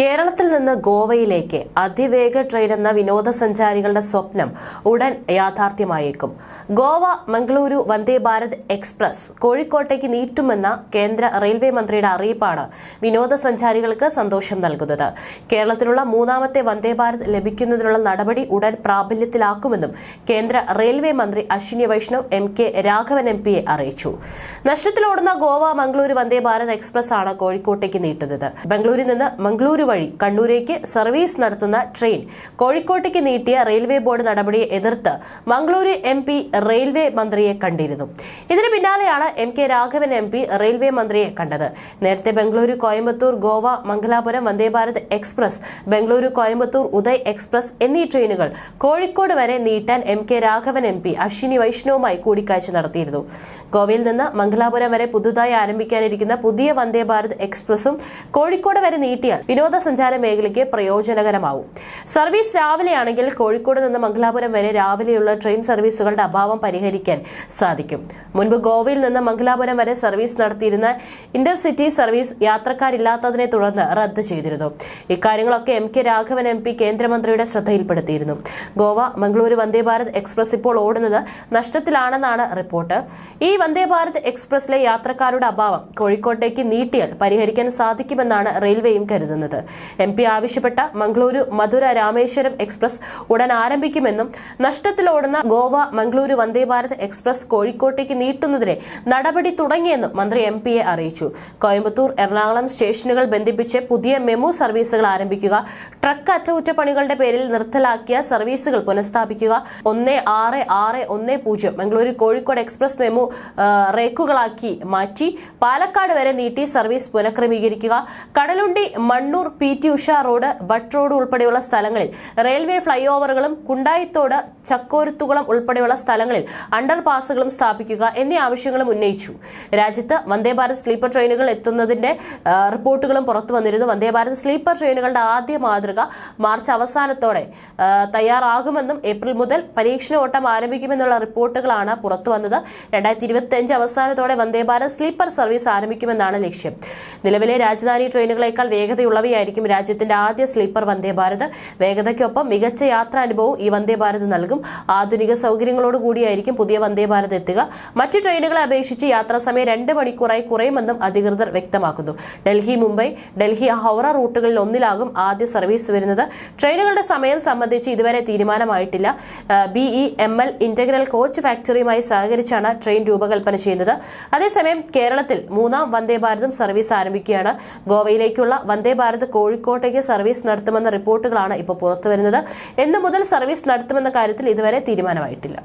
കേരളത്തിൽ നിന്ന് ഗോവയിലേക്ക് അതിവേഗ ട്രെയിൻ എന്ന വിനോദസഞ്ചാരികളുടെ സ്വപ്നം ഉടൻ യാഥാർത്ഥ്യമായേക്കും. ഗോവ മംഗളൂരു വന്ദേ ഭാരത് എക്സ്പ്രസ് കോഴിക്കോട്ടേക്ക് നീട്ടുമെന്ന കേന്ദ്ര റെയിൽവേ മന്ത്രിയുടെ അറിയിപ്പാണ് വിനോദസഞ്ചാരികൾക്ക് സന്തോഷം നൽകുന്നത്. കേരളത്തിലുള്ള മൂന്നാമത്തെ വന്ദേ ഭാരത് ലഭിക്കുന്നതിനുള്ള നടപടി ഉടൻ പ്രാബല്യത്തിലാക്കുമെന്നും കേന്ദ്ര റെയിൽവേ മന്ത്രി Ashwini Vaishnaw M K Raghavan M പിയെ അറിയിച്ചു. നഷ്ടത്തിലോടുന്ന ഗോവ മംഗളൂരു വന്ദേ ഭാരത് എക്സ്പ്രസ് ആണ് കോഴിക്കോട്ടേക്ക് നീട്ടുന്നത്. ബംഗളൂരിൽ നിന്ന് മംഗളൂരു വഴി കണ്ണൂരേക്ക് സർവീസ് നടത്തുന്ന ട്രെയിൻ കോഴിക്കോട്ടേക്ക് നീട്ടിയ റെയിൽവേ ബോർഡ് നടപടിയെ എതിർത്ത് മംഗളൂരു എം പി റെയിൽവേ മന്ത്രിയെ കണ്ടിരുന്നു. ഇതിനു പിന്നാലെയാണ് M K Raghavan M P railway മന്ത്രിയെ കണ്ടത്. നേരത്തെ ബംഗളൂരു കോയമ്പത്തൂർ ഗോവ മംഗലാപുരം വന്ദേ ഭാരത് എക്സ്പ്രസ് ബംഗളൂരു കോയമ്പത്തൂർ ഉദയ് എക്സ്പ്രസ് എന്നീ ട്രെയിനുകൾ കോഴിക്കോട് വരെ നീട്ടാൻ M K Raghavan M P Ashwini വൈഷ്ണവുമായി കൂടിക്കാഴ്ച നടത്തിയിരുന്നു. ഗോവയിൽ നിന്ന് മംഗലാപുരം വരെ പുതുതായി ആരംഭിക്കാനിരിക്കുന്ന പുതിയ വന്ദേ ഭാരത് എക്സ്പ്രസും കോഴിക്കോട് വരെ നീട്ടിയാൽ വിനോദസഞ്ചാര മേഖലയ്ക്ക് പ്രയോജനകരമാവും. സർവീസ് രാവിലെയാണെങ്കിൽ കോഴിക്കോട് നിന്ന് മംഗലാപുരം വരെ രാവിലെയുള്ള ട്രെയിൻ സർവീസുകളുടെ അഭാവം പരിഹരിക്കാൻ സാധിക്കും. മുൻപ് ഗോവയിൽ നിന്ന് മംഗലാപുരം വരെ സർവീസ് നടത്തിയിരുന്ന ഇന്റർസിറ്റി സർവീസ് യാത്രക്കാരില്ലാത്തതിനെ തുടർന്ന് റദ്ദ് ചെയ്തിരുന്നു. ഇക്കാര്യങ്ങളൊക്കെ M K Raghavan M P കേന്ദ്രമന്ത്രിയുടെ ശ്രദ്ധയിൽപ്പെടുത്തിയിരുന്നു. ഗോവ മംഗളൂരു വന്ദേ ഭാരത് എക്സ്പ്രസ് ഇപ്പോൾ ഓടുന്നത് നഷ്ടത്തിലാണെന്നാണ് റിപ്പോർട്ട്. ഈ വന്ദേ ഭാരത് എക്സ്പ്രസിലെ യാത്രക്കാരുടെ അഭാവം കോഴിക്കോട്ടേക്ക് നീട്ടിയാൽ പരിഹരിക്കാൻ സാധിക്കുമെന്നാണ് റെയിൽവേയും കരുതുന്നത്. എം പി ആവശ്യപ്പെട്ട മംഗളൂരു മധുര രാമേശ്വരം എക്സ്പ്രസ് ഉടൻ ആരംഭിക്കുമെന്നും നഷ്ടത്തിലോടുന്ന ഗോവ മംഗളൂരു വന്ദേ ഭാരത് എക്സ്പ്രസ് കോഴിക്കോട്ടേക്ക് നീട്ടുന്നതിനെ നടപടി തുടങ്ങിയെന്നും മന്ത്രി എം പിയെ അറിയിച്ചു. കോയമ്പത്തൂർ എറണാകുളം സ്റ്റേഷനുകൾ ബന്ധിപ്പിച്ച് പുതിയ മെമു സർവീസുകൾ ആരംഭിക്കുക ട്രക്ക് അറ്റകുറ്റപ്പണികളുടെ പേരിൽ നിർത്തലാക്കിയ സർവീസുകൾ പുനഃസ്ഥാപിക്കുക ഒന്ന് ആറ് ആറ് ഒന്ന് പൂജ്യം മംഗളൂരു കോഴിക്കോട് എക്സ്പ്രസ് മെമു റേക്കുകളാക്കി മാറ്റി പാലക്കാട് വരെ നീട്ടി service പുനഃക്രമീകരിക്കുക Kadalundi Mannur P T Usha road butt road ഉൾപ്പെടെയുള്ള സ്ഥലങ്ങളിൽ റെയിൽവേ ഫ്ലൈ ഓവറുകളും കുണ്ടായിത്തോട് ചക്കോരുത്തുകുളം ഉൾപ്പെടെയുള്ള സ്ഥലങ്ങളിൽ അണ്ടർ പാസുകളും സ്ഥാപിക്കുക എന്നീ ആവശ്യങ്ങളും ഉന്നയിച്ചു. രാജ്യത്ത് വന്ദേ ഭാരത് സ്ലീപ്പർ ട്രെയിനുകൾ എത്തുന്നതിന്റെ റിപ്പോർട്ടുകളും പുറത്തു വന്നിരുന്നു. വന്ദേ ഭാരത് സ്ലീപ്പർ ട്രെയിനുകളുടെ ആദ്യ മാതൃക മാർച്ച് അവസാനത്തോടെ തയ്യാറാകുമെന്നും ഏപ്രിൽ മുതൽ പരീക്ഷണ ഓട്ടം ആരംഭിക്കുമെന്നുള്ള റിപ്പോർട്ടുകളാണ് പുറത്തു വന്നത്. രണ്ടായിരത്തി ഇരുപത്തി അഞ്ച് അവസാനത്തോടെ വന്ദേ ഭാരത് സ്ലീപ്പർ സർവീസ് ആരംഭിക്കുമെന്നാണ് ലക്ഷ്യം. നിലവിലെ രാജധാനി ട്രെയിനുകളേക്കാൾ വേഗതയുള്ളവയായിരിക്കും രാജ്യത്തിന്റെ ആദ്യ സ്ലീപ്പർ വന്ദേ ഭാരത്. വേഗതയ്ക്കൊപ്പം മികച്ച യാത്രാനുഭവം ഈ വന്ദേ ഭാരത് നൽകും. ആധുനിക സൗകര്യങ്ങളോട് കൂടിയായിരിക്കും പുതിയ വന്ദേ ഭാരത് എത്തുക. മറ്റ് ട്രെയിനുകളെ അപേക്ഷിച്ച് യാത്രാ സമയം രണ്ട് മണിക്കൂറായി കുറയുമെന്നും അധികൃതർ വ്യക്തമാക്കുന്നു. ഡൽഹി മുംബൈ ഡൽഹി ഹൗറ റൂട്ടുകളിൽ ഒന്നിലാകും ആദ്യ സർവീസ് വരുന്നത്. ട്രെയിനുകളുടെ സമയം സംബന്ധിച്ച് ഇതുവരെ തീരുമാനമായിട്ടില്ല. B E M L integral coach ഫാക്ടറിയുമായി സഹകരിച്ചാണ് ട്രെയിൻ രൂപകൽപ്പന ചെയ്യുന്നത്. അതേസമയം കേരളത്തിൽ മൂന്നാം വന്ദേ ഭാരതും സർവീസ് ആരംഭിക്കുകയാണ്. ഗോവയിലേക്കുള്ള വന്ദേ ഭാരത് കോഴിക്കോട്ടേക്ക് സർവീസ് നടത്തുമെന്ന റിപ്പോർട്ടുകളാണ് ഇപ്പോൾ പുറത്തുവരുന്നത്. എന്നു മുതൽ സർവീസ് നടത്തുമെന്ന കാര്യത്തിൽ ഇതുവരെ തീരുമാനമായിട്ടില്ല.